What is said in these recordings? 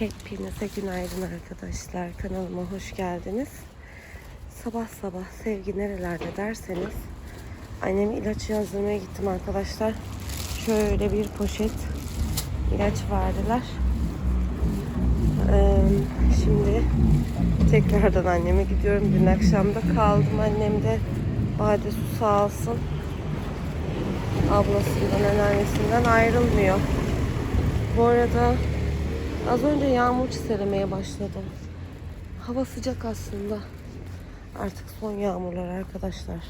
Hepinize günaydın arkadaşlar. Kanalıma hoş geldiniz. Sabah sabah sevgi nerelerde derseniz anneme ilaç yazdırmaya gittim arkadaşlar. Şöyle bir poşet ilaç verdiler. Ee, şimdi tekrardan anneme gidiyorum. Dün akşam da kaldım annemde. Bade su sağ olsun. Ablasından, anneannesinden ayrılmıyor. Bu arada Az önce yağmur çiselemeye başladı. Hava sıcak aslında. Artık son yağmurlar arkadaşlar.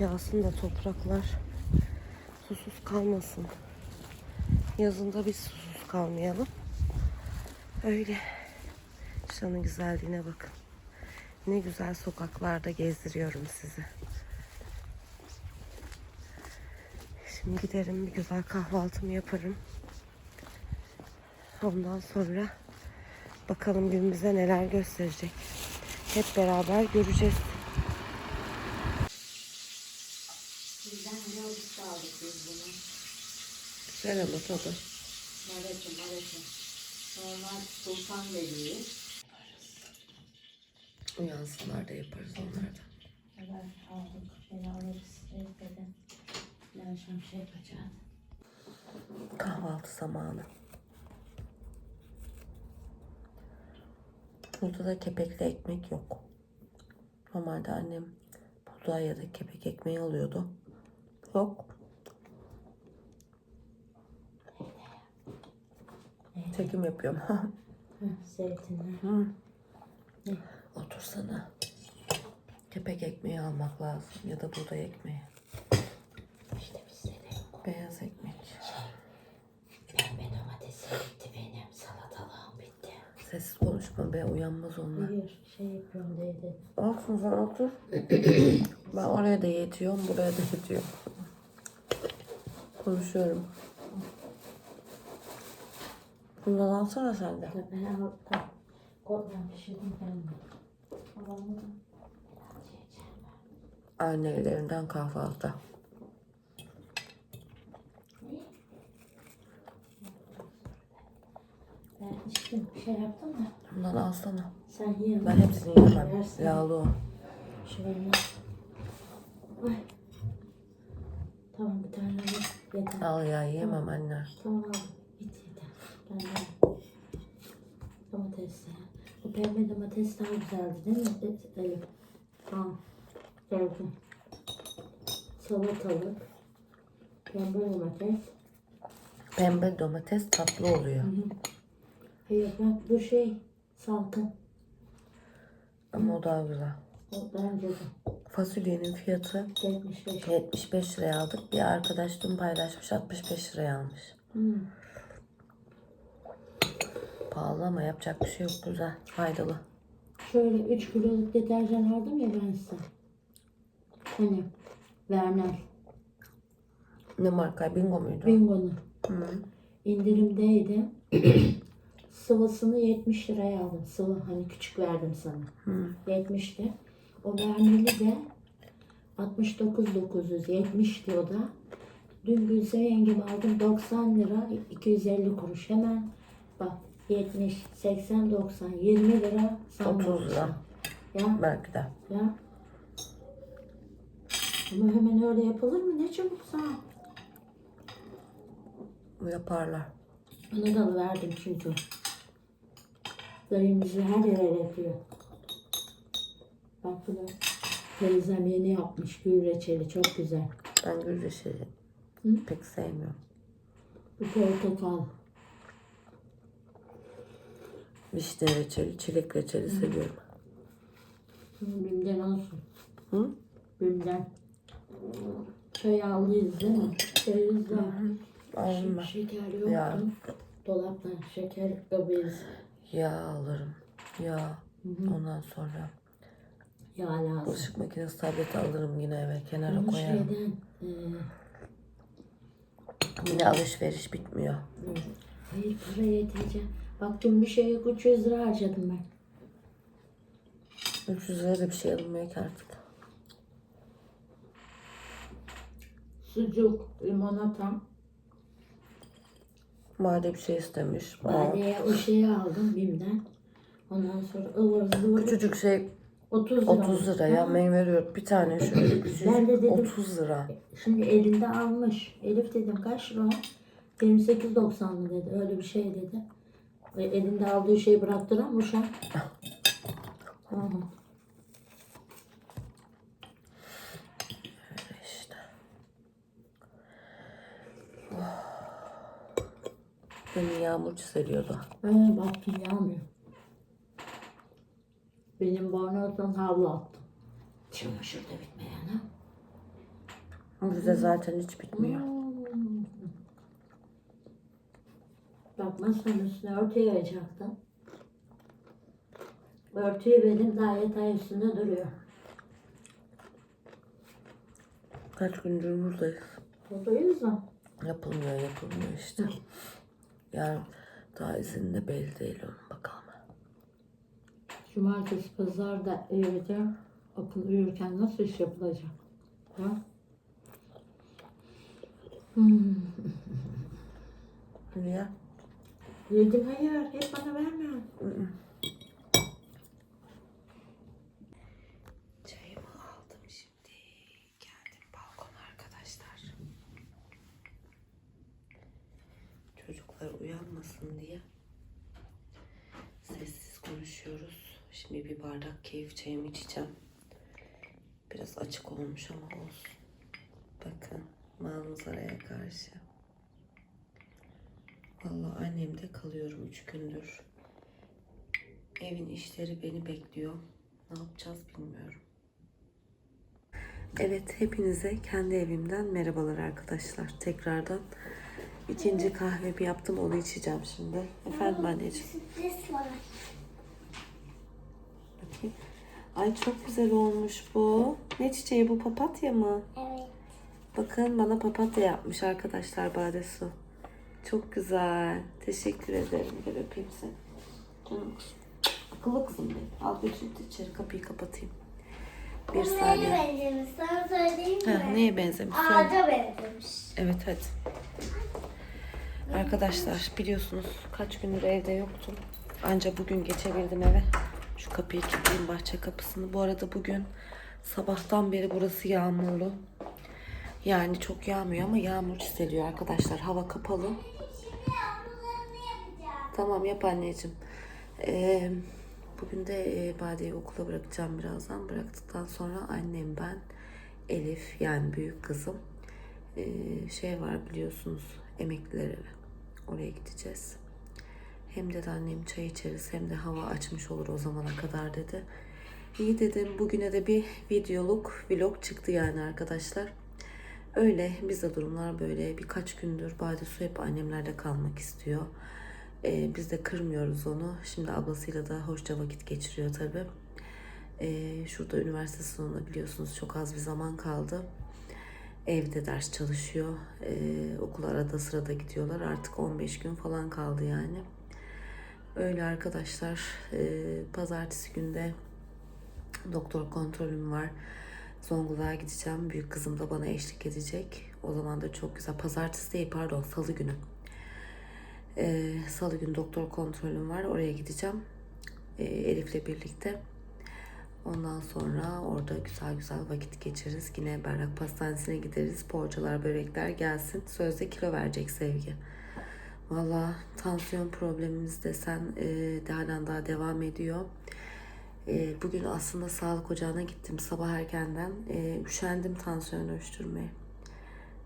Yağsın da topraklar susuz kalmasın. Yazında biz susuz kalmayalım. Öyle. Şunun güzelliğine bakın. Ne güzel sokaklarda gezdiriyorum sizi. Şimdi giderim bir güzel kahvaltımı yaparım. Ondan sonra bakalım gün bize neler gösterecek. Hep beraber göreceğiz. Bizden yolcusu aldık biz bunu. Güzel ama tadı. Maraş'ı Maraş'ı. Normal sultan dediği. Uyansınlar da yaparız onlardan. Evet aldık. Beni alırız. Evde Ben akşam şey yapacağım. Kahvaltı zamanı. Burada da kepekli ekmek yok. Normalde annem buğday ya da kepek ekmeği alıyordu. Yok. Çekim yapıyorum. Zeytinler. Otursana. Kepek ekmeği almak lazım ya da buğday ekmeği. İşte bizde de yok. Beyaz ekmek. Pembe domatesi bitti benim. Salatalığım bitti. Sessiz konuşma be uyanmaz onlar. Hayır şey yapıyorum dedim. Olsun sen otur. ben oraya da yetiyorum, buraya da yetiyorum. Konuşuyorum. Bundan alsana sen de. Ben pişirdim ben de. Babamı da Anne ellerinden kahvaltı. Ben içtim. Bir şey yaptım da. Bundan alsana. Sen yiyemem. Ben hepsini yemem. Yersin. Yağlı o. Şöyle. Ay. Tamam bir tane al. Yeter. Al ya yiyemem anne. Tamam al. Git yeter. Ben de. Domates. Bu pembe domates daha güzeldi değil mi? Evet, Elif. Tamam. Gördüm. Salatalık. Pembe domates. Pembe domates tatlı oluyor. Hayır bak bu şey salkım. Ama o daha güzel. O bence de. Fasulyenin fiyatı 75. 75 liraya aldık. Bir arkadaş dün paylaşmış 65 liraya almış. Hmm. Pahalı ama yapacak bir şey yok güzel. Faydalı. Şöyle 3 kiloluk deterjan aldım ya ben size. Hani Vernel. Ne marka? Bingo muydu? Bingo'nun. Hı. indirimdeydi. Sıvısını 70 liraya aldım. Sıvı hani küçük verdim sana. Hı. 70'ti. O Vernel'i de 69.970 diyor da. Dün Gülse yengem aldım 90 lira 250 kuruş hemen bak 70 80 90 20 lira sana 30 lira. Ya Belki de. ya. Ama hemen öyle yapılır mı? Ne çabuk sağ. Yaparlar. Ona da verdim çünkü. Dayım bizi her yere yapıyor. Bak bunu teyzem yeni yapmış gül reçeli çok güzel. Ben gül reçeli Hı? pek sevmiyorum. Bu portakal. Vişne reçeli, çilek reçeli seviyorum. Bimden olsun. Hı? Bimden. Çay aldıyız değil mi? Çayız da. Ben. Şeker yoktu. Ya. Dolaptan şeker kabıyız. Yağ alırım. Yağ. Ondan sonra Yağ lazım. bulaşık makinesi tableti alırım yine eve kenara Onu koyarım. şeyden e, Yine alışveriş bitmiyor. hayır para yetecek. Bak dün bir şeye 300 lira harcadım ben. 300 liraya da bir şey alınmıyor ki artık. Sucuk, limonata, Bade bir şey istemiş. Aa, Badeye o şeyi aldım BİM'den. Ondan sonra ıvır zıvır. Küçücük şey 30 lira. 30 liraya Ha, meyve diyor. Bir tane şöyle küçücük Ben de dedim- 30 lira. Şimdi elinde almış. Elif dedim kaç lira? o? 28.90 mı dedi. Öyle bir şey dedi. Ve elinde aldığı şeyi bıraktıramış ha. Hı hı. İşte. Beni yağmur çiseliyordu. Ee, baktım yağmıyor. Benim bornozdan havlu attım. Çamaşır da bitmeyen ha. Bizde zaten hiç bitmiyor. Hmm. Bak masanın üstüne örtü yayacaktım. Örtüyü benim daha yatay üstünde duruyor. Kaç gündür buradayız. Buradayız da. Yapılmıyor yapılmıyor işte. Yani daha izinde belli değil onun bakalım. Cumartesi, pazar da evde okul uyurken nasıl iş yapılacak? Ha? Hmm. Niye? Yedim hayır, hep bana verme. Çayımı aldım şimdi. Geldim balkona arkadaşlar. Çocuklar uyanmasın diye konuşuyoruz. Şimdi bir bardak keyif çayımı içeceğim. Biraz açık olmuş ama olsun. Bakın manzaraya karşı. Vallahi annemde kalıyorum üç gündür. Evin işleri beni bekliyor. Ne yapacağız bilmiyorum. Evet, hepinize kendi evimden merhabalar arkadaşlar. Tekrardan ikinci kahvemi yaptım, onu içeceğim şimdi. Efendim anneciğim. Bakayım. Ay çok güzel olmuş bu. Ne çiçeği bu? Papatya mı? Evet. Bakın bana papatya yapmış arkadaşlar Bade Su. Çok güzel. Teşekkür ederim. Gel öpeyim seni. Canım kızım. Akıllı kızım benim. Al götür içeri kapıyı kapatayım. Bir Bu neye saniye. benzemiş? Sana söyleyeyim mi? Ha, neye benzemiş? Söyle. Ağaca benzemiş. Evet hadi. Arkadaşlar biliyorsunuz kaç gündür evde yoktum. Anca bugün geçebildim eve. Şu kapıyı kilitleyeyim bahçe kapısını. Bu arada bugün sabahtan beri burası yağmurlu. Yani çok yağmıyor ama yağmur hissediyor arkadaşlar. Hava kapalı. Tamam yap anneciğim. Ee, bugün de e, Bade'yi okula bırakacağım birazdan. Bıraktıktan sonra annem ben, Elif yani büyük kızım ee, şey var biliyorsunuz emekliler evi. Oraya gideceğiz. Hem de annem çay içeriz hem de hava açmış olur o zamana kadar dedi. İyi dedim bugüne de bir videoluk vlog çıktı yani arkadaşlar. Öyle bizde durumlar böyle birkaç gündür Bade Su hep annemlerle kalmak istiyor. Ee, biz de kırmıyoruz onu. Şimdi ablasıyla da hoşça vakit geçiriyor tabi. şurada üniversite sınavına biliyorsunuz çok az bir zaman kaldı. Evde ders çalışıyor. Ee, okula arada sırada gidiyorlar. Artık 15 gün falan kaldı yani. Öyle arkadaşlar. Ee, pazartesi günde doktor kontrolüm var. Zonguldak'a gideceğim. Büyük kızım da bana eşlik edecek. O zaman da çok güzel. Pazartesi değil pardon salı günü. Ee, salı günü doktor kontrolüm var. Oraya gideceğim. Ee, Elif'le birlikte. Ondan sonra orada güzel güzel vakit geçiririz. Yine Berrak Pastanesi'ne gideriz. Poğaçalar, börekler gelsin. Sözde kilo verecek sevgi. Valla tansiyon problemimiz desen e, halen daha devam ediyor. E, bugün aslında sağlık ocağına gittim sabah erkenden. E, üşendim tansiyon ölçtürmeye.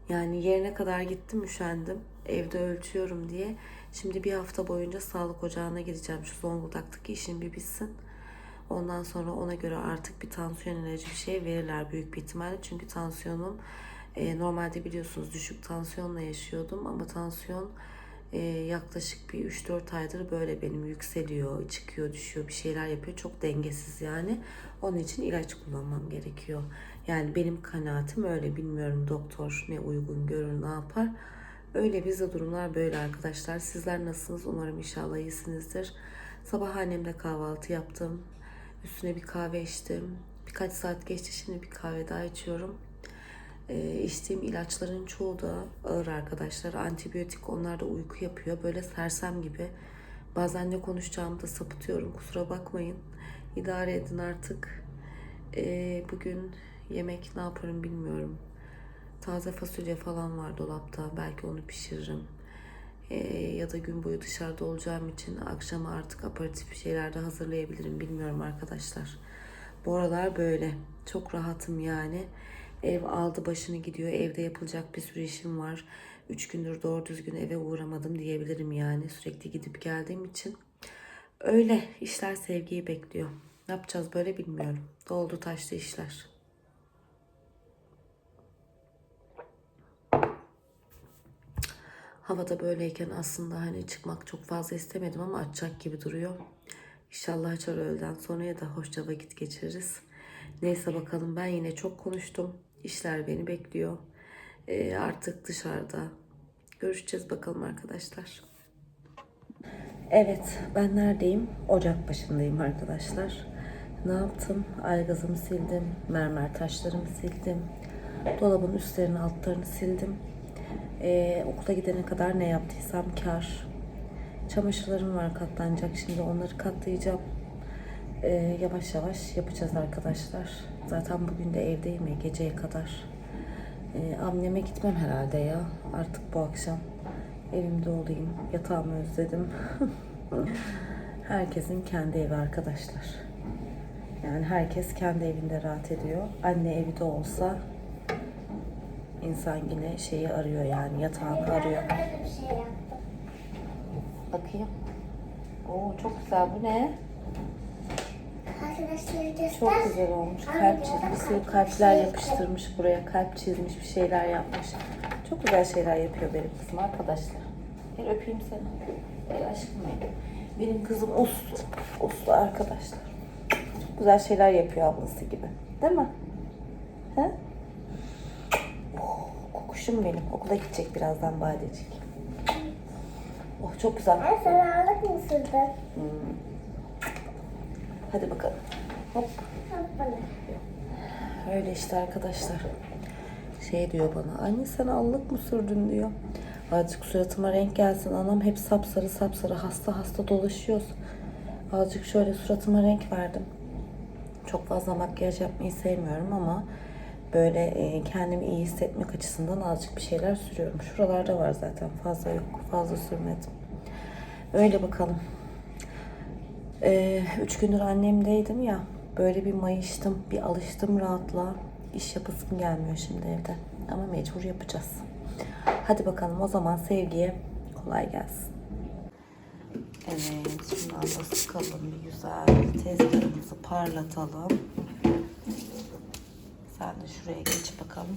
Yani yerine kadar gittim üşendim. Evde ölçüyorum diye. Şimdi bir hafta boyunca sağlık ocağına gideceğim. Şu Zonguldak'taki işim bir bitsin. Ondan sonra ona göre artık bir tansiyon ilacı bir şey verirler büyük bir ihtimalle. Çünkü tansiyonum e, normalde biliyorsunuz düşük tansiyonla yaşıyordum ama tansiyon e, yaklaşık bir 3-4 aydır böyle benim yükseliyor, çıkıyor, düşüyor, bir şeyler yapıyor. Çok dengesiz yani. Onun için ilaç kullanmam gerekiyor. Yani benim kanaatim öyle. Bilmiyorum doktor ne uygun görür, ne yapar. Öyle bizde durumlar böyle arkadaşlar. Sizler nasılsınız? Umarım inşallah iyisinizdir. Sabah annemle kahvaltı yaptım. Üstüne bir kahve içtim. Birkaç saat geçti şimdi bir kahve daha içiyorum. Ee, içtiğim ilaçların çoğu da ağır arkadaşlar. Antibiyotik onlar da uyku yapıyor. Böyle sersem gibi. Bazen ne konuşacağımı da sapıtıyorum. Kusura bakmayın. İdare edin artık. Ee, bugün yemek ne yaparım bilmiyorum. Taze fasulye falan var dolapta. Belki onu pişiririm. Ee, ya da gün boyu dışarıda olacağım için akşama artık aparatif bir şeyler de hazırlayabilirim. Bilmiyorum arkadaşlar. Bu aralar böyle. Çok rahatım yani. Ev aldı başını gidiyor. Evde yapılacak bir sürü işim var. Üç gündür doğru düzgün eve uğramadım diyebilirim yani. Sürekli gidip geldiğim için. Öyle işler sevgiyi bekliyor. Ne yapacağız böyle bilmiyorum. Doldu taştı işler. Havada böyleyken aslında hani çıkmak çok fazla istemedim ama açacak gibi duruyor. İnşallah açar öğleden sonra ya da hoşça vakit geçiririz. Neyse bakalım ben yine çok konuştum. İşler beni bekliyor. Ee, artık dışarıda görüşeceğiz bakalım arkadaşlar. Evet ben neredeyim? Ocak başındayım arkadaşlar. Ne yaptım? Aygazımı sildim. Mermer taşlarımı sildim. Dolabın üstlerini altlarını sildim. Ee, okula gidene kadar ne yaptıysam kar. Çamaşırlarım var katlanacak. Şimdi onları katlayacağım. Ee, yavaş yavaş yapacağız arkadaşlar. Zaten bugün de evdeyim ya geceye kadar. Ee, anneme gitmem herhalde ya. Artık bu akşam evimde olayım. Yatağımı özledim. Herkesin kendi evi arkadaşlar. Yani herkes kendi evinde rahat ediyor. Anne evi de olsa insan yine şeyi arıyor yani yatağını arıyor. Şey. Bakayım. Oo çok güzel. Bu ne? Çok güzel olmuş. Kalp sürü kalpler yapıştırmış buraya. Kalp çizmiş. Bir şeyler yapmış. Çok güzel şeyler yapıyor benim kızım arkadaşlar. Gel öpeyim seni. Gel aşkım benim. Benim kızım uslu. Uslu arkadaşlar. Çok güzel şeyler yapıyor ablası gibi. Değil mi? He? Oh, kokuşum benim. Okula gidecek birazdan badecik. Oh çok güzel. Ben sana ağırlık mı sürdün? Hadi bakalım. Hop. Öyle işte arkadaşlar. Şey diyor bana. Anne sen allık mı sürdün diyor. Azıcık suratıma renk gelsin. Anam hep sapsarı sapsarı hasta hasta dolaşıyoruz. Azıcık şöyle suratıma renk verdim. Çok fazla makyaj yapmayı sevmiyorum ama böyle e, kendimi iyi hissetmek açısından azıcık bir şeyler sürüyorum. Şuralarda var zaten. Fazla yok. Fazla sürmedim. Öyle bakalım. Ee, üç gündür annemdeydim ya. Böyle bir mayıştım, bir alıştım rahatla. İş yapasım gelmiyor şimdi evde. Ama mecbur yapacağız. Hadi bakalım o zaman sevgiye kolay gelsin. Evet, şundan da sıkalım bir güzel. Tezgahımızı parlatalım. Sen de şuraya geç bakalım.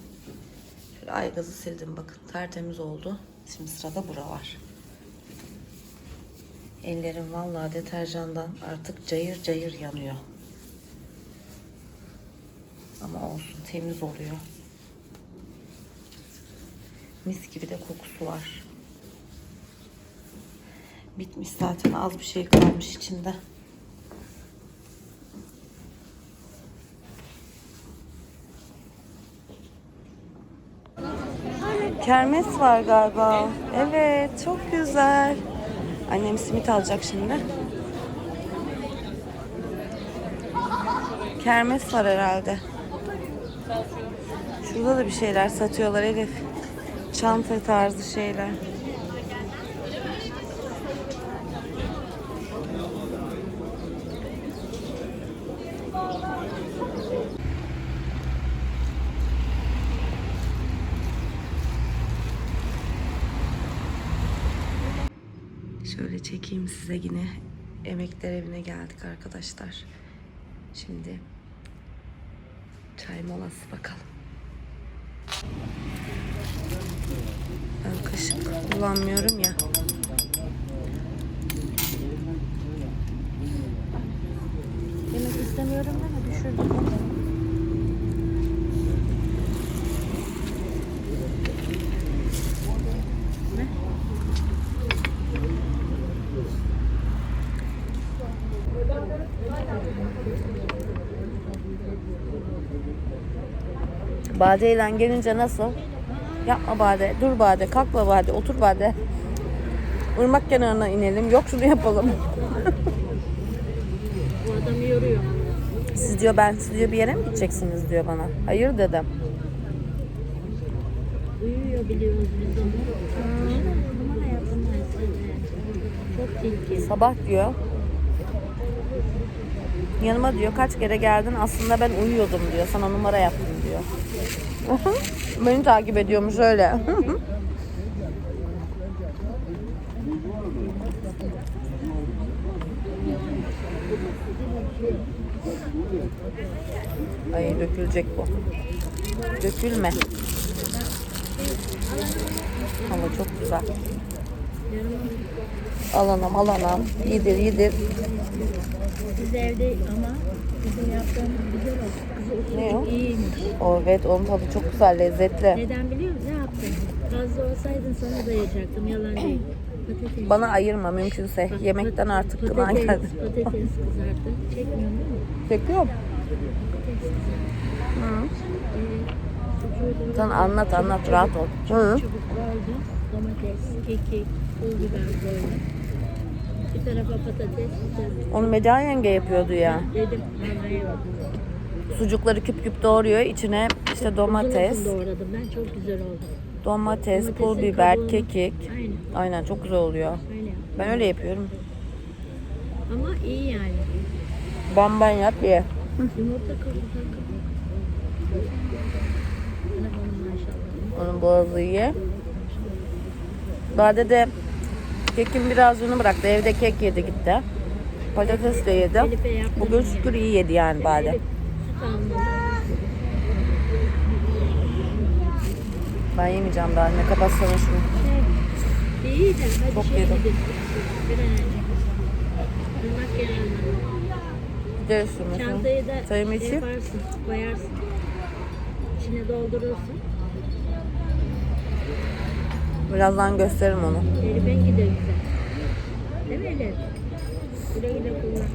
Şöyle aygazı sildim bakın tertemiz oldu. Şimdi sırada bura var. Ellerim vallahi deterjandan artık cayır cayır yanıyor. Ama olsun temiz oluyor. Mis gibi de kokusu var. Bitmiş zaten az bir şey kalmış içinde. Kermes var galiba. Evet, çok güzel. Annem simit alacak şimdi. Kermes var herhalde. Şurada da bir şeyler satıyorlar Elif. Çanta tarzı şeyler. Şöyle çekeyim size yine. Emekler evine geldik arkadaşlar. Şimdi çay molası bakalım. Ben kaşık kullanmıyorum ya. Yemek istemiyorum deme düşürdüm. Ne? Bade ile gelince nasıl? Yapma Bade, dur Bade, kalkma Bade, otur Bade. Irmak kenarına inelim, yok şunu yapalım. Bu adamı yoruyor. Siz diyor ben, siz diyor bir yere mi gideceksiniz diyor bana. Hayır dedim. Uyuyor biliyoruz biz onu. Size. Çok tilki. Sabah diyor. Yanıma diyor kaç kere geldin aslında ben uyuyordum diyor. Sana numara yaptım diyor. Beni takip ediyormuş öyle. Ay dökülecek bu. Dökülme. Ama çok güzel. Al anam al anam. Yedir yedir. Biz evde ama bizim yaptığımız güzel oldu. Ne o? usulü iyiymiş. O evet onun tadı çok güzel lezzetli. Neden biliyor musun? Ne yaptın? Fazla olsaydın sana dayayacaktım. Yalan değil. Patates. Bana ayırma mümkünse. Pat- Yemekten pat- artık patates, geldi. Patates kızarttı. Çekmiyor değil mi? Çekiyorum. Patates kızarttı. Ee, da- Sen anlat anlat rahat ol. Hı. Çubuk böldüm. Domates, kekik. Bir tarafa patates, Onu Medya yenge yapıyordu ya. dedim. Sucukları küp küp doğruyor. içine işte domates, Uzun uzun doğradım ben. Çok güzel oldu. domates, pul Domatesin biber, kabuğunu- kekik. Aynen. Aynen çok güzel oluyor. Aynen. Ben öyle yapıyorum. Ama iyi yani. Ben yap ye. Yumurta kabuğu. Onun boğazı ye. Bade de kekin birazını bıraktı. Evde kek yedi gitti. Patates de yedi. Bugün şükür iyi yedi yani aldım. Ben yemeyeceğim daha. Ne kapatsana şunu. Şey, Çok şey yedim. da Çayımı şey içeyim. koyarsın. İçine doldurursun. Birazdan gösteririm onu. Elif'in gider güzel. Değil mi Elif? Güle güle kullan.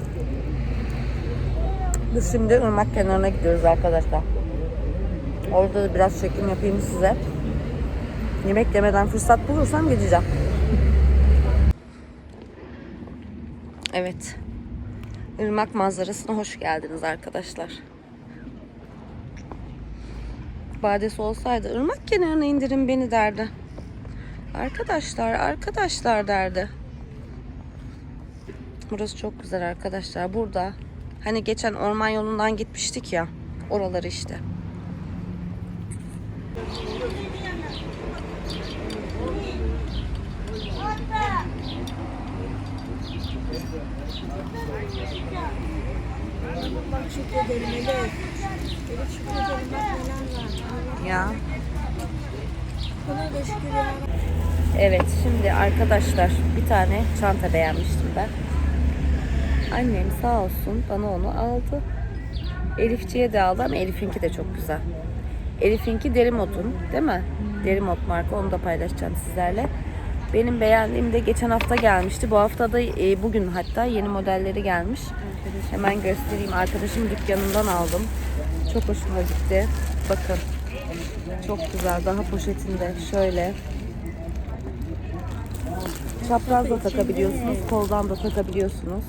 Biz şimdi ırmak kenarına gidiyoruz arkadaşlar. Orada da biraz çekim yapayım size. Yemek yemeden fırsat bulursam gideceğim. Evet. Irmak manzarasına hoş geldiniz arkadaşlar. Badesi olsaydı ırmak kenarına indirin beni derdi. Arkadaşlar, arkadaşlar derdi. Burası çok güzel arkadaşlar. Burada hani geçen orman yolundan gitmiştik ya. Oraları işte. Ya. Buna da şükür. Evet şimdi arkadaşlar bir tane çanta beğenmiştim ben. Annem sağ olsun bana onu aldı. Elifçiye de aldı ama Elif'inki de çok güzel. Elif'inki Derimot'un değil mi? Derimot marka onu da paylaşacağım sizlerle. Benim beğendiğim de geçen hafta gelmişti. Bu hafta da e, bugün hatta yeni modelleri gelmiş. Hemen göstereyim. Arkadaşım dükkanından aldım. Çok hoşuma gitti. Bakın. Çok güzel. Daha poşetinde şöyle. Çapraz da takabiliyorsunuz, koldan da takabiliyorsunuz.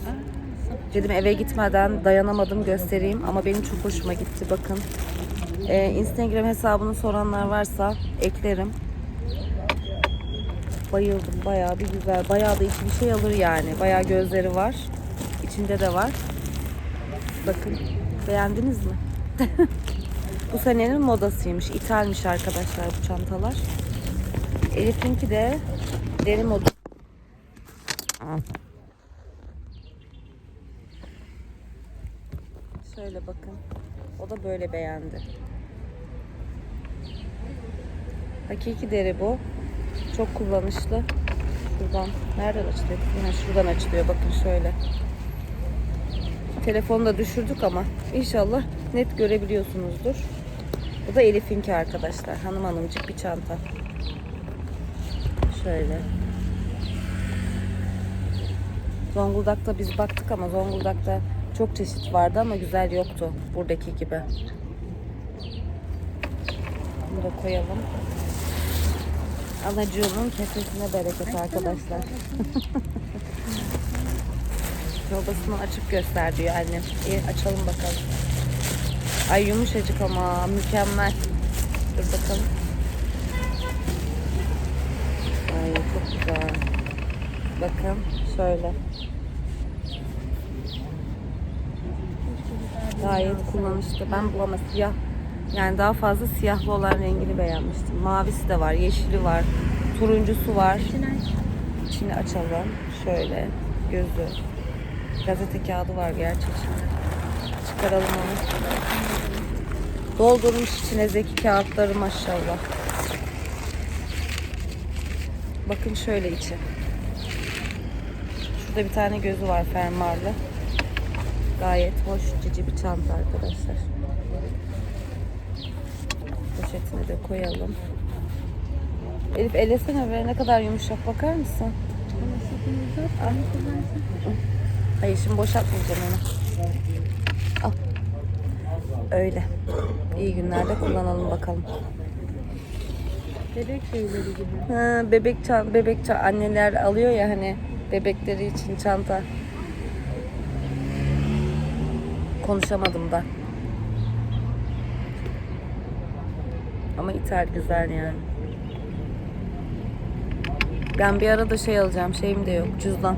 Dedim eve gitmeden dayanamadım göstereyim ama benim çok hoşuma gitti bakın. Ee, Instagram hesabını soranlar varsa eklerim. Bayıldım bayağı bir güzel. Bayağı da içi bir şey alır yani. Bayağı gözleri var. İçinde de var. Bakın beğendiniz mi? bu senenin modasıymış. İthalmiş arkadaşlar bu çantalar. Elif'inki de deri modu. Al. Şöyle bakın. O da böyle beğendi. Hakiki deri bu. Çok kullanışlı. Şuradan. Nereden açılıyor? Ha, şuradan açılıyor. Bakın şöyle. Telefonu da düşürdük ama inşallah net görebiliyorsunuzdur. Bu da Elif'inki arkadaşlar. Hanım hanımcık bir çanta. Şöyle. Zonguldak'ta biz baktık ama Zonguldak'ta çok çeşit vardı ama güzel yoktu buradaki gibi. Şunu da koyalım. Anacığımın kesesine bereket arkadaşlar. Robasını açıp göster diyor annem. İyi açalım bakalım. Ay yumuşacık ama mükemmel. Dur bakalım. Ay çok güzel. Bakın şöyle. Gayet kullanışlı. Ben bu ama siyah yani daha fazla siyahlı olan rengini beğenmiştim. Mavisi de var, yeşili var, turuncusu var. İçini açalım. Şöyle gözü. Gazete kağıdı var gerçi içinde. Çıkaralım onu. Doldurmuş içine zeki kağıtları maşallah. Bakın şöyle içi. Şurada bir tane gözü var fermuarlı. Gayet hoş cici bir çanta arkadaşlar. Poşetine de koyalım. Elif elesene be ne kadar yumuşak bakar mısın? Hayır şimdi boşaltmayacağım onu. Al. Öyle. İyi günlerde kullanalım bakalım. Bebek şeyleri gibi. Ha, bebek çan bebek çan anneler alıyor ya hani bebekleri için çanta. Konuşamadım da. Ama ithal güzel yani. Ben bir arada şey alacağım. Şeyim de yok. Cüzdan.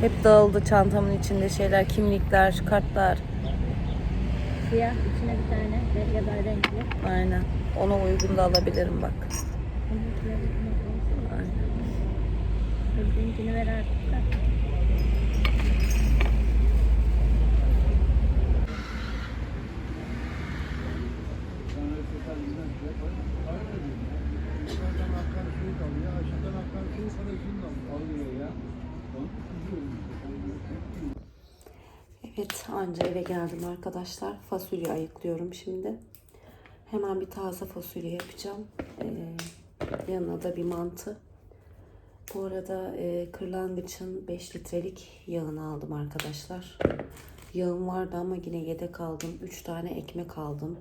Hep dağıldı çantamın içinde şeyler. Kimlikler, kartlar. Siyah içine bir tane ya da renkli. Aynen. Ona uygun da alabilirim bak. Aynen. Bizimkini ver artık da. Yukarıdan akan suyu kalıyor, aşağıdan akan suyu sana şimdi alıyor ya. Evet anca eve geldim arkadaşlar. Fasulye ayıklıyorum şimdi. Hemen bir taze fasulye yapacağım. Ee, yanına da bir mantı. Bu arada e, kırlangıçın 5 litrelik yağını aldım arkadaşlar. Yağım vardı ama yine yedek aldım. 3 tane ekmek aldım.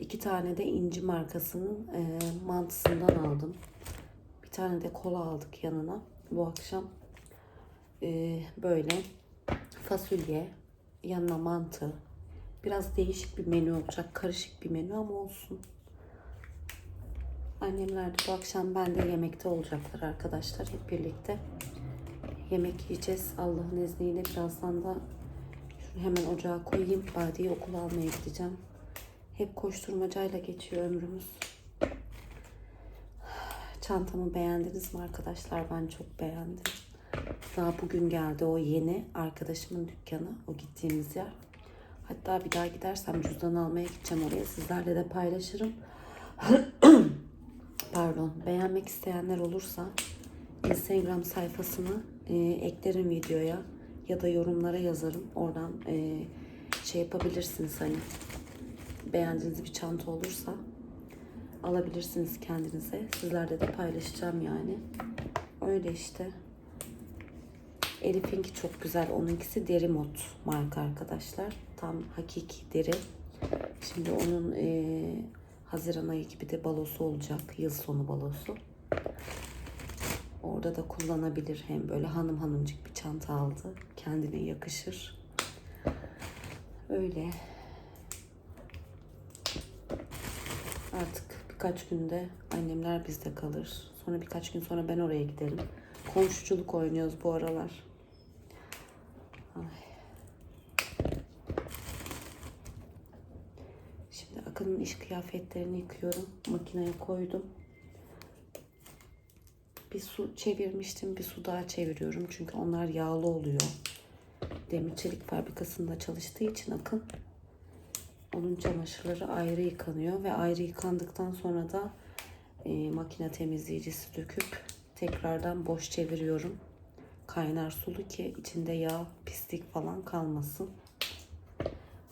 2 tane de inci markasının e, mantısından aldım. Bir tane de kola aldık yanına. Bu akşam e, böyle fasulye, yanına mantı. Biraz değişik bir menü olacak. Karışık bir menü ama olsun. Annemler de bu akşam bende yemekte olacaklar arkadaşlar. Hep birlikte yemek yiyeceğiz. Allah'ın izniyle birazdan da şunu hemen ocağa koyayım. Badi'yi okula almaya gideceğim. Hep koşturmacayla geçiyor ömrümüz. Çantamı beğendiniz mi arkadaşlar? Ben çok beğendim. Daha bugün geldi o yeni arkadaşımın dükkanı. O gittiğimiz yer. Hatta bir daha gidersem cüzdan almaya gideceğim oraya. Sizlerle de paylaşırım. Pardon. Beğenmek isteyenler olursa Instagram sayfasını e, eklerim videoya ya da yorumlara yazarım. Oradan e, şey yapabilirsiniz hani beğendiğiniz bir çanta olursa alabilirsiniz kendinize. Sizlerle de paylaşacağım yani. Öyle işte. Elif'inki çok güzel. Onunkisi deri mod marka arkadaşlar. Tam hakiki deri. Şimdi onun eee, Haziran ayı gibi de balosu olacak. Yıl sonu balosu. Orada da kullanabilir. Hem böyle hanım hanımcık bir çanta aldı. Kendine yakışır. Öyle. Artık birkaç günde annemler bizde kalır. Sonra birkaç gün sonra ben oraya giderim. Komşuculuk oynuyoruz bu aralar. Şimdi Akın'ın iş kıyafetlerini yıkıyorum. Makineye koydum. Bir su çevirmiştim. Bir su daha çeviriyorum. Çünkü onlar yağlı oluyor. Demir çelik fabrikasında çalıştığı için Akın onun çamaşırları ayrı yıkanıyor ve ayrı yıkandıktan sonra da e, makine temizleyicisi döküp tekrardan boş çeviriyorum. Kaynar sulu ki içinde yağ, pislik falan kalmasın.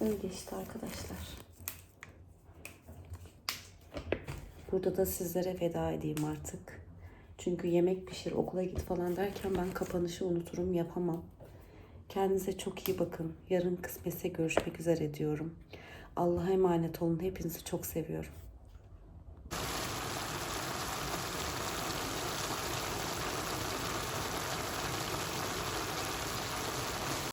Öyle işte arkadaşlar. Burada da sizlere veda edeyim artık. Çünkü yemek pişir, okula git falan derken ben kapanışı unuturum, yapamam. Kendinize çok iyi bakın. Yarın kısmetse görüşmek üzere diyorum. Allah'a emanet olun. Hepinizi çok seviyorum.